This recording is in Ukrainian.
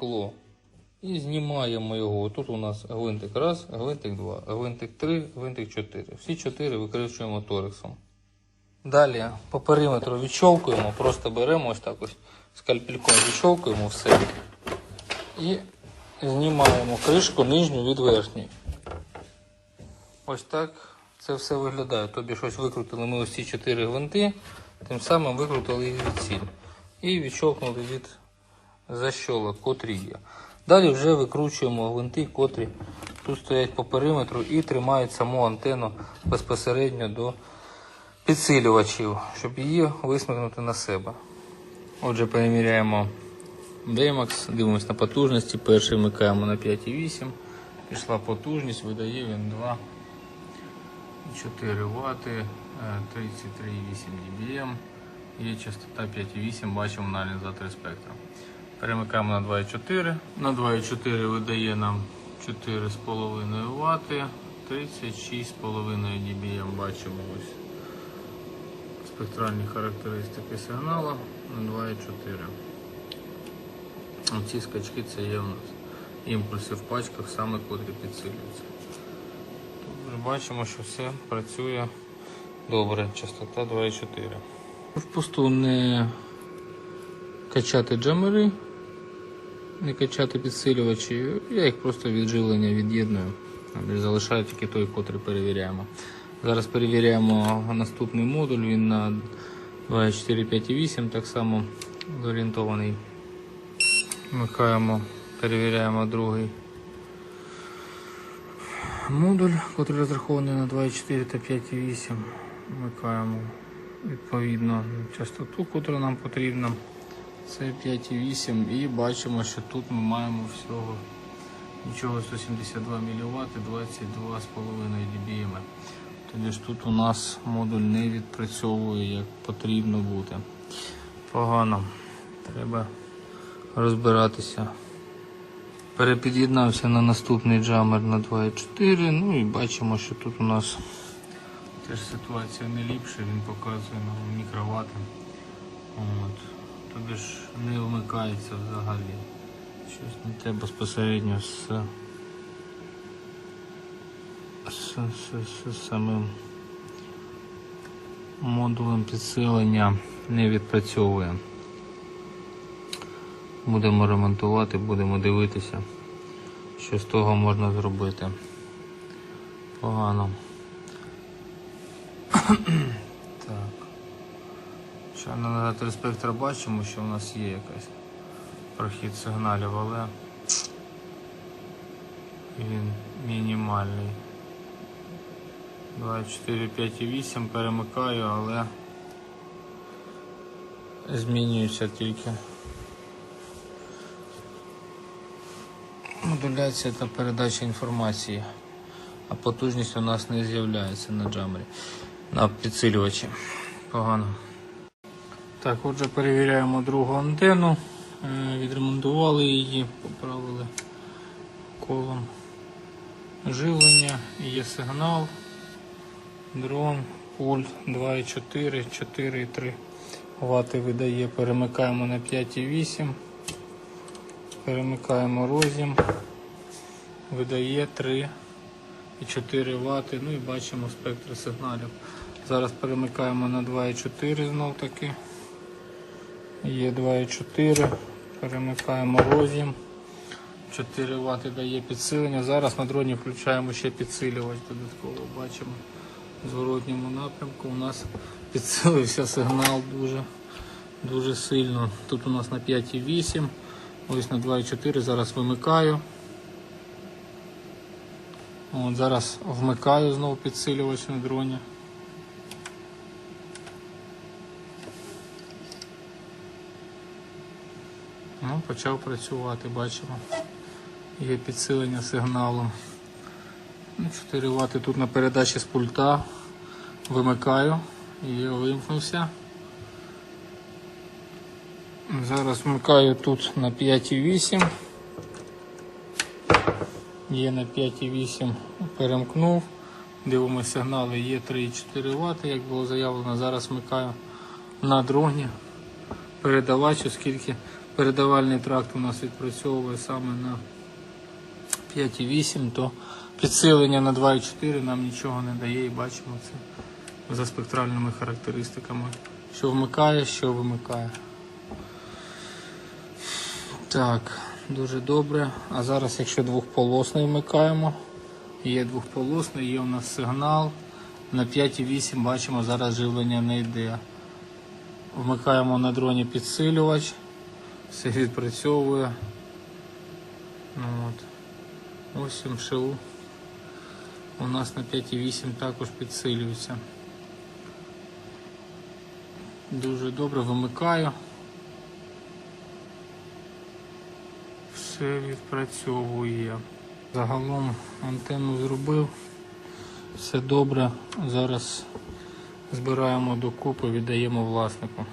скло і знімаємо його. Тут у нас гвинтик раз, гвинтик два, гвинтик три, гвинтик чотири. Всі чотири викручуємо торексом. Далі по периметру відщолкуємо, просто беремо ось так ось скальпельком відщолкуємо все і знімаємо кришку нижню від верхньої. Ось так це все виглядає. Тобі щось викрутили ми ось ці чотири гвинти, тим самим викрутили їх від ціль. І відщолкнули від защолок, котрі є. Далі вже викручуємо гвинти, котрі тут стоять по периметру і тримають саму антенну безпосередньо до підсилювачів, щоб її висмикнути на себе. Отже, перевіряємо Demax, дивимося на потужності. Перший вмикаємо на 5,8. Пішла потужність, видає він 2 4 Вт, 33,8 dBm. Є частота 5,8, бачимо на аналізаторі спектра. Перемикаємо на 2,4. На 2,4 видає нам 4,5 Вт, 36,5 dBm. Бачимо ось спектральні характеристики сигналу на 2,4. Ці скачки це є у нас імпульси в пачках, саме котрі підсилюються. Тут бачимо, що все працює добре. Частота 2,4. Впусту не качати джамери, не качати підсилювачі. Я їх просто від живлення від'єдную. Залишаю тільки той, котрий перевіряємо. Зараз перевіряємо наступний модуль. Він на 2.4.5.8 так само зорієнтований. Вмикаємо, перевіряємо другий модуль, який розрахований на 2.4 та 5.8. Вмикаємо відповідно частоту, яку нам потрібна. Це 5.8 і бачимо, що тут ми маємо всього нічого 172 мВт 22,5 dBm. Тоді ж тут у нас модуль не відпрацьовує як потрібно бути. Погано. Треба розбиратися. Перепід'єднався на наступний джамер на 2.4. Ну і бачимо, що тут у нас теж ситуація не ліпша, він показує нам мікровати. Тобі ж не вмикається взагалі. Щось не те безпосередньо з, з, з, з самим модулем підсилення не відпрацьовує. Будемо ремонтувати, будемо дивитися, що з того можна зробити. Погано. Так. Що на нараторі спектра бачимо, що в нас є якась прохід сигналів, але він мінімальний. 2, 4, 5 і 8 перемикаю, але змінюється тільки модуляція та передача інформації, а потужність у нас не з'являється на джамері, на підсилювачі. Погано. Так, отже, перевіряємо другу антенну. Е, Відремонтували її, поправили колом живлення, є сигнал, дрон, пульт 2,4, 4,3 Вт видає, перемикаємо на 5,8, перемикаємо розім, видає 3 і 4 Вт, ну і бачимо спектр сигналів. Зараз перемикаємо на 2,4 знов таки. Є 2,4, перемикаємо розім. 4 Вт дає підсилення. Зараз на дроні включаємо ще підсилювач додатково. Бачимо в зворотньому напрямку. У нас підсилився сигнал дуже дуже сильно. Тут у нас на 5,8, ось на 2,4. Зараз вимикаю. От Зараз вмикаю знову підсилювач на дроні. Ну, почав працювати, бачимо. Є підсилення сигналом. Ну, 4 Вт тут на передачі з пульта. Вимикаю і вимкнувся. Зараз вмикаю тут на 5,8. Є на 5,8 перемкнув. Дивимося сигнали, є 3,4 Вт, як було заявлено. Зараз вмикаю на дроні передавач, оскільки передавальний тракт у нас відпрацьовує саме на 5,8, то підсилення на 2,4 нам нічого не дає і бачимо це за спектральними характеристиками. Що вмикає, що вимикає. Так, дуже добре. А зараз, якщо двохполосний вмикаємо, є двохполосний, є у нас сигнал. На 5,8 бачимо, зараз живлення не йде. Вмикаємо на дроні підсилювач, все відпрацьовує. Ну, от. Ось МШУ. У нас на 5,8 також підсилюється. Дуже добре вимикаю. Все відпрацьовує. Загалом антенну зробив. Все добре. Зараз збираємо докупи, віддаємо власнику.